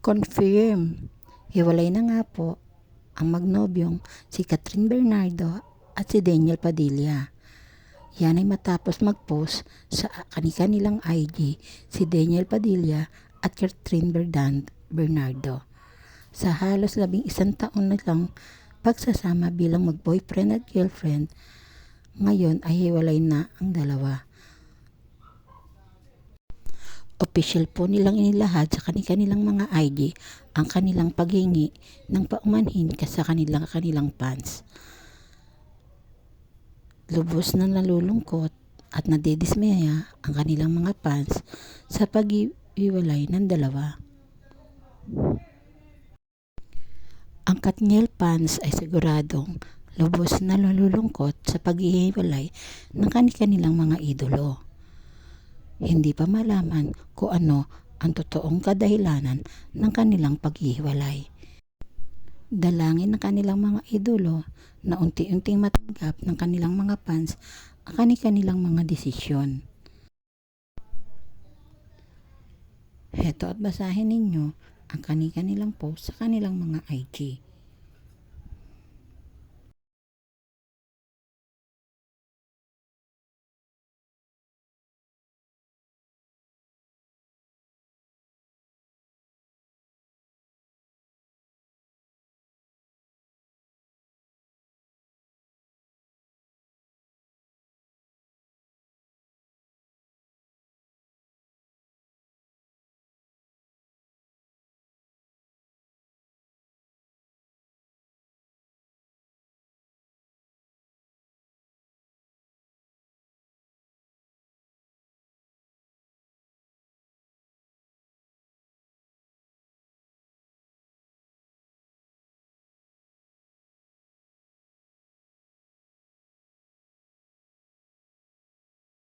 Confirm. Hiwalay na nga po ang magnobyong si Catherine Bernardo at si Daniel Padilla. Yan ay matapos mag-post sa kanilang IG si Daniel Padilla at Catherine Bernardo. Sa halos labing isang taon na lang pagsasama bilang mag-boyfriend at girlfriend, ngayon ay hiwalay na ang dalawa. Official po nilang inilahad sa kanilang mga IG ang kanilang paghingi ng paumanhin ka sa kanilang kanilang fans. Lubos na nalulungkot at nadidismaya ang kanilang mga fans sa pag-iwalay ng dalawa. Ang Katniel fans ay siguradong lubos na nalulungkot sa paghihiwalay ng kanilang mga idolo. Hindi pa malaman kung ano ang totoong kadahilanan ng kanilang paghihiwalay. Dalangin ng kanilang mga idolo na unti-unting matanggap ng kanilang mga fans ang kanilang mga desisyon. Heto at basahin ninyo ang kanilang post sa kanilang mga IG.